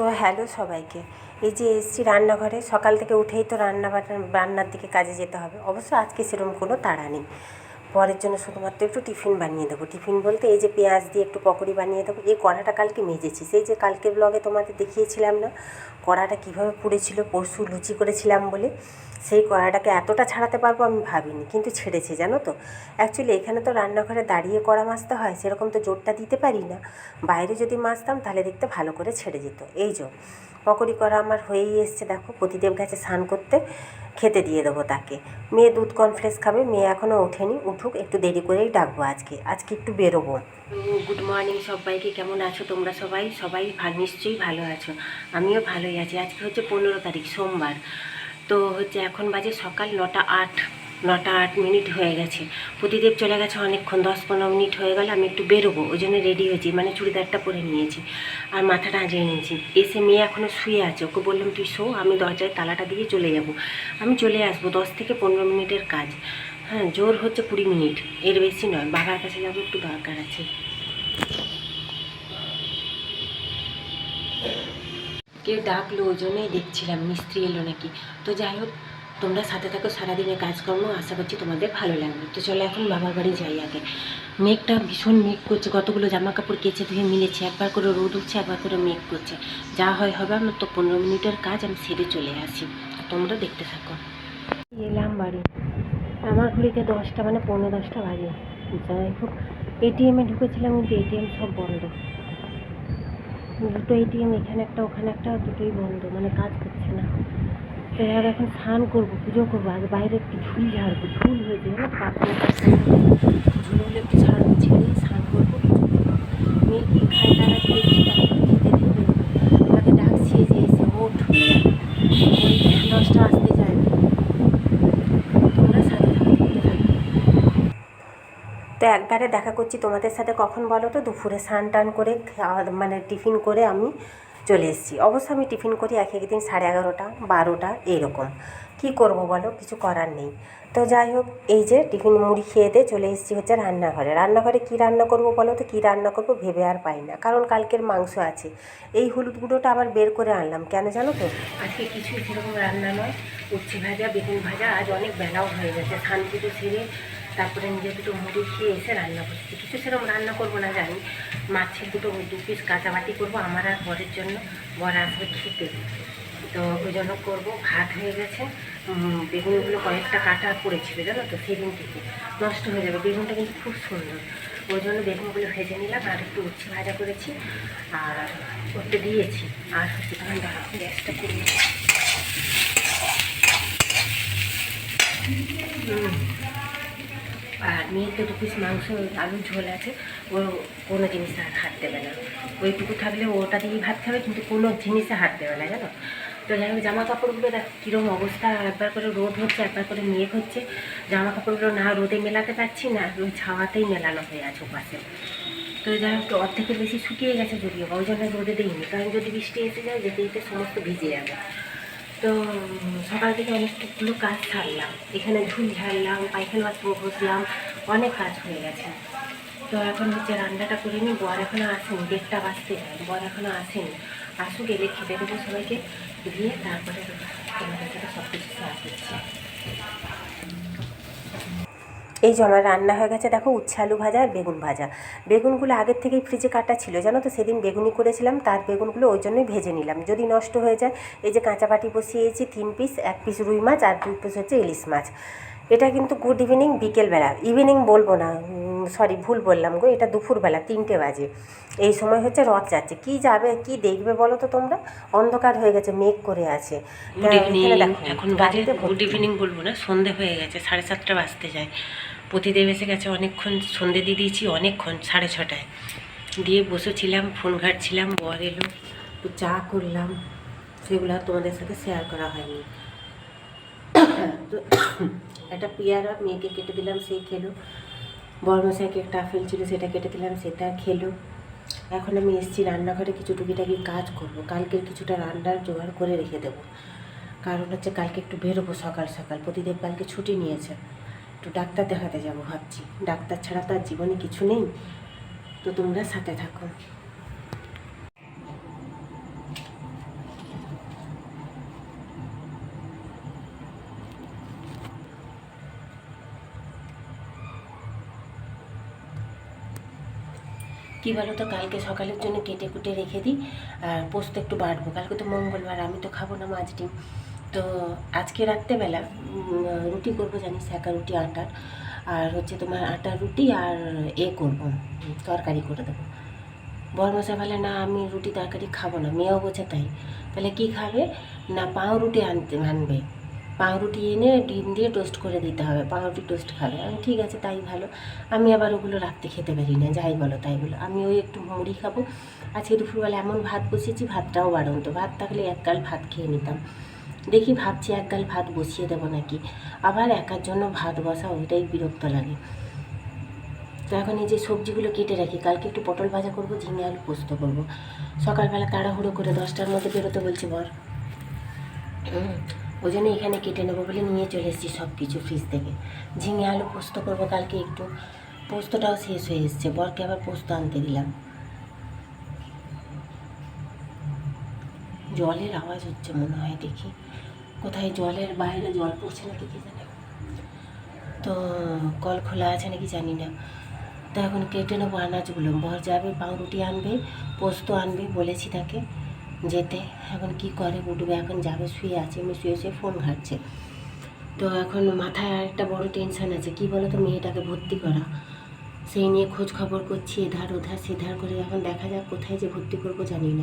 তো হ্যালো সবাইকে। এই যে এসছি রান্নাঘরে, সকাল থেকে উঠেই তো রান্না রান্নার দিকে কাজে যেতে হবে। অবশ্য আজকে সেরকম কোনো তাড়া নেই। পরের জন্য শুধুমাত্র একটু টিফিন বানিয়ে দেবো। টিফিন বলতে এই যে পেঁয়াজ দিয়ে একটু পকোড়ি বানিয়ে দেবো। এই কড়াটা কালকে মেজেছি। সেই যে কালকে ব্লগে তোমাদের দেখিয়েছিলাম না, কড়াটা কীভাবে পুড়েছিল, পরশু লুচি করেছিলাম বলে, সেই কড়াটাকে এতটা ছাড়াতে পারব আমি ভাবিনি, কিন্তু ছেড়েছে, জানো তো। অ্যাকচুয়ালি এখানে তো রান্নাঘরে দাঁড়িয়ে কড়া মাজতে হয়, সেরকম তো জোরটা দিতে পারি না। বাইরে যদি মাজতাম তাহলে দেখতে ভালো করে ছেড়ে যেত। এই যে পকোড়ি করা আমার হয়েই এসছে, দেখো, প্রতিদেব গেছে স্নান করতে, খেতে দিয়ে দেবো তাকে। মেয়ে দুধ কর্নফ্লেক্স খাবে, মেয়ে এখনও ওঠেনি, উঠুক, একটু দেরি করেই ডাকবো আজকে আজকে একটু বেরোবো। গুড মর্নিং সবাইকে, কেমন আছো তোমরা সবাই? সবাই নিশ্চয়ই ভালো আছো, আমিও ভালোই আছি। আজকে হচ্ছে পনেরো তারিখ, সোমবার। তো হচ্ছে এখন বাজে সকাল নটা আট। নটা আট মিনিট হয়ে গেছে। প্রতিদেব চলে গেছে অনেকক্ষণ, দশ পনেরো মিনিট হয়ে গেলে, আমি একটু বেরোবো, ওই জন্য রেডি হয়েছি মানে চুড়িদারটা পরে নিয়েছি আর মাথাটা আঁজিয়ে নিয়েছি। এসে মেয়ে এখনও শুয়ে আছে, ওকে বললাম, তুই শো, আমি দরজায় তালাটা দিয়ে চলে যাব। আমি চলে আসব, দশ থেকে পনেরো মিনিটের কাজ। হ্যাঁ জোর হচ্ছে কুড়ি মিনিট, এর বেশি নয়, বাবার কাছে যাব একটু দরকার আছে। কেউ ডাকলো, ওই জন্যই দেখছিলাম, মিস্ত্রি এলো নাকি। তো যাই হোক তোমরা সাথে থাকো, সারাদিনের কাজকর্ম আশা করছি তোমাদের ভালো লাগবে। তো চলো এখন বাবার বাড়ি যাই আগে। মেঘটা ভীষণ মেঘ করছে, কতগুলো জামা কাপড় কেচে ধুয়ে মিলেছে, একবার করে রোদ উঠছে, একবার করে মেঘ করছে। যা হয় হবে আমার তো পনেরো মিনিটের কাজ, আমি সেরে চলে আসি। তোমরা দেখতে থাকো। এলাম বাড়ি। আমার ঘড়িতে দশটা মানে পনেরো দশটা বাজে। যাই হোক এটিএমে ঢুকেছিলাম, কিন্তু এটিএম সব বন্ধ। দুটো এটিএম এখানে একটা, ওখানে একটা, দুটোই বন্ধ মানে কাজ করছে না। তো এবার এখন স্নান করব, পুজো করব, আজ বাইরে একটু ঝুল ঝাড়বো, ঝুল হয়েছে, জানো? পাথর ঝুলগুলো একটু ছাড়বো ছেড়ে স্নান করব। তাকে যে আসতে তো একবারে দেখা করছি। তোমাদের সাথে কখন বলো তো? দুপুরে স্নান টান করে মানে টিফিন করে আমি চলে এসেছি। অবশ্য আমি টিফিন করি এক এক দিন সাড়ে এগারোটা, বারোটা এইরকম কী করব বলো? কিছু করার নেই। তো যাই হোক, এই যে টিফিন মুড়ি খেয়ে দিয়ে চলে এসেছি হচ্ছে রান্নাঘরে। রান্নাঘরে কী রান্না করব বলো তো? কী রান্না করব ভেবে আর পাই না। কারণ কালকের মাংস আছে। এই হলুদ গুঁড়োটা আবার বের করে আনলাম। কেন জানো তো? আজকে কিছু সেরকম রান্না নয়। উচ্ছে ভাজা, বেগুন ভাজা, আজ অনেক বেলাও হয়ে গেছে। স্নান পুজো সেরে তারপরে নিজে দুটো মুড়ি খেয়ে এসে রান্না করছি। কিছু সেরকম রান্না করব না, জানি। মাছের দুটো দু পিস কাঁচাবাটি করব, আমার আর বরের জন্য। বর আসবে খেতে। তো ওই জন্য করব। ভাত হয়ে গেছে। বেগুনগুলো কয়েকটা কাটা পড়েছিল, জানো তো, সেদিন থেকে। নষ্ট হয়ে যাবে। বেগুনটা কিন্তু খুব সুন্দর। ওই জন্য বেগুনগুলো ভেজে নিলাম আর একটু উচ্ছে ভাজা করেছি। আর করতে দিয়েছি। আর হচ্ছে তখন গ্যাসটা করে হুম আর মেয়ের তো দু পিস মাংস আলুর ঝোল আছে, ও কোনো জিনিসে আর হাত দেবে না। ওইটুকু থাকলে ওটা দিয়েই ভাত খাবে, কিন্তু কোনো জিনিসে হাত দেবে না, জানো? তো যাই হোক জামা কাপড়গুলো দেখ কীরকম অবস্থা, একবার করে রোদ হচ্ছে, একবার করে মেঘ হচ্ছে। জামা কাপড়গুলো না রোদে মেলাতে পারছি না ওই ছাওয়াতেই মেলানো হয়ে আছে ওপাশে। তো যাই হোক, অর্ধেকের বেশি শুকিয়ে গেছে যদিও ওই জন্য রোদে দিইনি, কারণ যদি বৃষ্টি এসে যায় যেতে যেতে সমস্ত ভিজে যাবে। তো সকাল থেকে অনেকগুলো কাজ ছাড়লাম এখানে ঝুল ঝাড়লাম, পায়খানা বাথরুম বসলাম, অনেক কাজ হয়ে গেছে। তো এখন হচ্ছে রান্নাটা করে নিই। বর এখনও আসেনি, দেড়টা বাজতে যায়, বর এখনও আসেনি। আসুক, এলে খেতে দেবো সবাইকে, দিয়ে তারপরে তোমাদের সব কিছু সার করছি। এই যে আমার রান্না হয়ে গেছে দেখো উচ্ছে আলু ভাজা আর বেগুন ভাজা। বেগুনগুলো আগের থেকেই ফ্রিজে কাটা ছিল জানো তো? সেদিন বেগুনি করেছিলাম তার বেগুনগুলো ওই জন্যই ভেজে নিলাম। যদি নষ্ট হয়ে যায় এই যে কাঁচা পাটি বসিয়েছি তিন পিস এক পিস রুই মাছ আর দুই পিস হচ্ছে ইলিশ মাছ। এটা কিন্তু গুড ইভিনিং বিকেলবেলা। ইভিনিং বলব না সরি ভুল বললাম গো এটা দুপুরবেলা তিনটে বাজে। এই সময় হচ্ছে রথ যাচ্ছে। কি যাবে কি দেখবে বলো তো তোমরা? অন্ধকার হয়ে গেছে মেঘ করে আছে। এখানে দেখো, এখন বাজে। গুড ইভিনিং বলব না সন্ধে হয়ে গেছে সাড়ে সাতটা বাজতে যায়। প্রতিদেব এসে গেছে, অনেকক্ষণ সন্ধে দিয়ে দিয়েছি, অনেকক্ষণ, সাড়ে ছটায়। দিয়ে বসেছিলাম, ফোন ঘাটছিলাম, বর এলো চা করলাম, সেগুলো তোমাদের সাথে শেয়ার করা হয়নি। তো একটা পেয়ারা মেয়েকে কেটে দিলাম সেই খেলো। বর্মশাইকে একটা আপেল ছিল, সেটা কেটে দিলাম সেটা খেলো। এখন আমি এসেছি রান্নাঘরে, কিছু টুকিটাকি কাজ করব। কালকের কিছুটা রান্নার জোগাড় করে রেখে দেবো। কারণ হচ্ছে কালকে একটু বেরোবো সকাল সকাল, প্রতিদেব কালকে ছুটি নিয়েছে। একটু ডাক্তার দেখাতে যাব ভাবছি। ডাক্তার ছাড়া তো আর জীবনে কিছু নেই। তো তোমরা সাথে থাকো। কি বলো তো কালকে সকালের জন্য কেটে কুটে রেখে দিই, আর পোস্ত একটু বাড়বো কালকে তো মঙ্গলবার, আমি তো খাব না মাছ ডিম। তো আজকে রাত্রেবেলা রুটি করব জানিস, একা রুটি, আটার। আর হচ্ছে তোমার আটার রুটি আর এ করব তরকারি করে দেবো। বরমশা বলে, না, আমি রুটি তরকারি খাব না, মেয়েও বোঝে তাই। তাহলে কি খাবে? না, পাউরুটি আনতে, আনবে। পাউরুটি এনে ডিম দিয়ে টোস্ট করে দিতে হবে, পাউরুটি টোস্ট খাবে। আমি, ঠিক আছে, তাই ভালো। আমি আবার ওগুলো রাত্রে খেতে পারি না, যাই বলো, তাই বলো। আমি ওই একটু মুড়ি খাব। আজকে দুপুরবেলা এমন ভাত বসিয়েছি, ভাতটাও বাড়ন্ত। ভাত থাকলে এককাল ভাত খেয়ে নিতাম। দেখি ভাবছি এক গাল ভাত বসিয়ে দেবো নাকি। আবার একার জন্য ভাত বসা ওইটাই বিরক্ত লাগে। তো এখন এই যে সবজিগুলো কেটে রাখি, কালকে একটু পটল ভাজা করব, ঝিঙে আলু পোস্ত করব। সকালবেলা তাড়াহুড়ো করে দশটার মধ্যে বেরোতে বলছে বর। ওই জন্য এখানে কেটে নেব বলে নিয়ে চলে এসেছি সব কিছু ফ্রিজ থেকে। ঝিঙে আলু পোস্ত করব কালকে একটু। পোস্তটাও শেষ হয়ে এসছে। বরকে আবার পোস্ত আনতে দিলাম। জলের আওয়াজ হচ্ছে মনে হয়, দেখি। কোথায় জলের বাইরে জল পড়ছে নাকি কি জানে? তো কল খোলা আছে নাকি জানি না। তো এখন কেটে নেব আনাজগুলো। বর যাবে, পাউরুটি আনবে, পোস্ত আনবে, বলেছি তাকে যেতে। এখন কি করে উঠবে? এখন যাবে, শুয়ে আছে আমি শুয়ে শুয়ে ফোন ঘাটছে। তো এখন মাথায় আর একটা বড় টেনশন আছে। কি বলো তো মেয়েটাকে ভর্তি করা। সেই নিয়ে খোঁজ খবর করছি, এধার ওধার, সেধার করে। এখন দেখা যাক কোথায় যে ভর্তি করব, জানি না।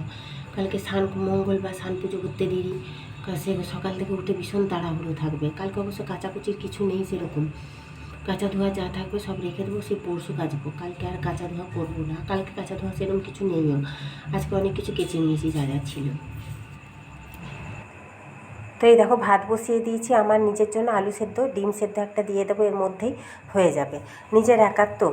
কালকে সান, মঙ্গলবার সান পুজো করতে দেরি। সে সকাল থেকে উঠে ভীষণ তাড়াহুড়ো থাকবে। কালকে অবশ্য কাচাকুচির কিছু নেই সেরকম। কাঁচা ধোয়া যা থাকবে সব রেখে দেবো সে পরশু কাচবো। কালকে আর কাঁচা ধোয়া করব না। কালকে কাঁচা ধোয়া সেরকম কিছু নেইও। আজকে অনেক কিছু কেচে নিয়েছি, যা যা ছিল। তো এই দেখো ভাত বসিয়ে দিয়েছি, আমার নিজের জন্য আলু সেদ্ধ, ডিম সেদ্ধ একটা দিয়ে দেবো, এর মধ্যেই হয়ে যাবে, নিজের একার তো।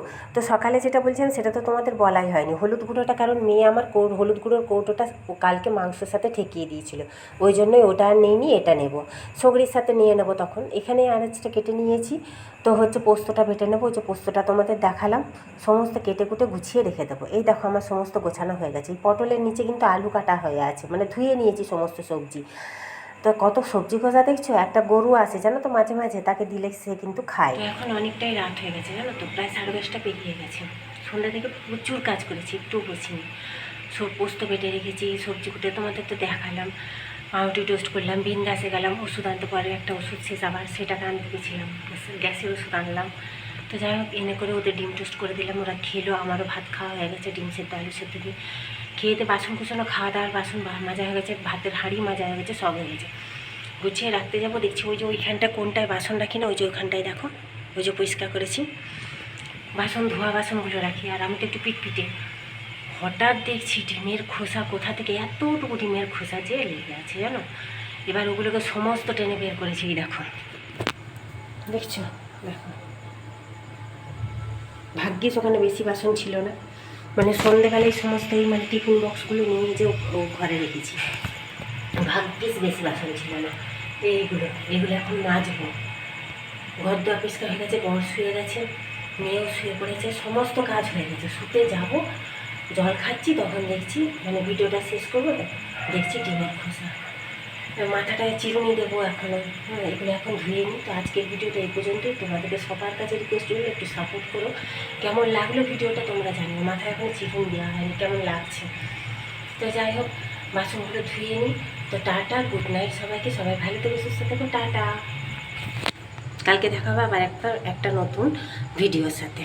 সকালে যেটা বলছিলাম, সেটা তো তোমাদের বলাই হয়নি। হলুদ গুঁড়োটা কারণ মেয়ে আমার হলুদ গুঁড়োর কৌটোটা কালকে মাংসের সাথে ঠেকিয়ে দিয়েছিল। ওই জন্যই ওটা আর নেইনি, এটা নেব। সগড়ির সাথে নিয়ে নেব তখন। এখানে আনাজটা কেটে নিয়েছি। তো হচ্ছে পোস্তটা বেটে নেব, ওই যে পোস্তটা তোমাদের দেখালাম। সমস্ত কেটে কুটে গুছিয়ে রেখে দেবো। এই দেখো আমার সমস্ত গোছানো হয়ে গেছে। এই পটলের নিচে কিন্তু আলু কাটা হয়ে আছে। মানে ধুয়ে নিয়েছি সমস্ত সবজি। তো কত সবজি খোঁজা দেখছ? একটা গরু আছে, জানো তো মাঝে মাঝে? তাকে দিলে সে কিন্তু খায়। এখন অনেকটাই রাত হয়ে গেছে, জানো তো? প্রায় সাড়ে দশটা পেরিয়ে গেছে। সন্ধ্যা থেকে প্রচুর কাজ করেছি একটু বসিনি। সব পোস্ত বেটে রেখেছি, সবজি কুটে তোমাদের তো দেখালাম। পাউরুটি টোস্ট করলাম বিন্দাসে গেলাম, ওষুধ আনতে পারে একটা ওষুধ শেষ আবার সেটাকে আনতে গেছিলাম। গ্যাসের- ওষুধ আনলাম। তো যাই হোক, এনে করে ওদের ডিম টোস্ট করে দিলাম, ওরা খেলো, আমারও ভাত খাওয়া হয়ে গেছে, ডিম সেদ্ধ, আলু সেদ্ধ দিয়ে। খেয়েতে বাসন কুসনও খাওয়া দাওয়ার বাসন মাজা হয়ে গেছে, ভাতের হাঁড়ি মাজা হয়ে গেছে, সব হয়ে গেছে। গুছিয়ে রাখতে যাব, দেখছি ওই যে ওইখানটা কোনটায় বাসন রাখি না, ওই যে ওইখানটায় দেখো, ওই যে পরিষ্কার করেছি। বাসন, ধোয়া বাসনগুলো রাখি, আর আমি তো একটু পিটপিটে। হঠাৎ দেখছি ডিমের খোসা কোথা থেকে এতটুকু ডিমের খোসা যে লেগে আছে জানো? এবার ওগুলোকে সমস্ত টেনে বের করেছি, এই দেখো। দেখছ? দেখো। ভাগ্যিস ওখানে বেশি বাসন ছিল না। মানে সন্ধেবেলায় সমস্ত এই মানে টিফিন বক্সগুলো নিয়ে যে ঘরে রেখেছি। ভাগ্যিস বেশি বাসন ছিল না। এইগুলো, এগুলো এখন মাজবো। ঘর দোয়া পরিষ্কার হয়ে গেছে, বর শুয়ে গেছে, মেয়েও শুয়ে পড়েছে, সমস্ত কাজ হয়ে গেছে। শুতে যাব, জল খাচ্ছি, তখন দেখছি মানে ভিডিওটা শেষ করব দেখছি ডিমের খোসা। মাথাটায় চিরুনি দেবো এখনও হ্যাঁ এগুলো এখন ধুয়ে নিই। তো আজকের ভিডিওটা এই পর্যন্তই। তোমাদেরকে সবার কাছে রিকোয়েস্ট করব একটু সাপোর্ট করো। কেমন লাগল ভিডিওটা তোমরা জানিও। মাথায় এখন চিরুনি দেওয়া হয়নি, কেমন লাগছে? তো যাই হোক, বাসনগুলো ধুয়ে নিই। তো টাটা গুড নাইট সবাইকে। সবাই ভালো থেকে, সুস্থ থেকো, টাটা। কালকে দেখা হবে আবার একটা একটা নতুন ভিডিওর সাথে।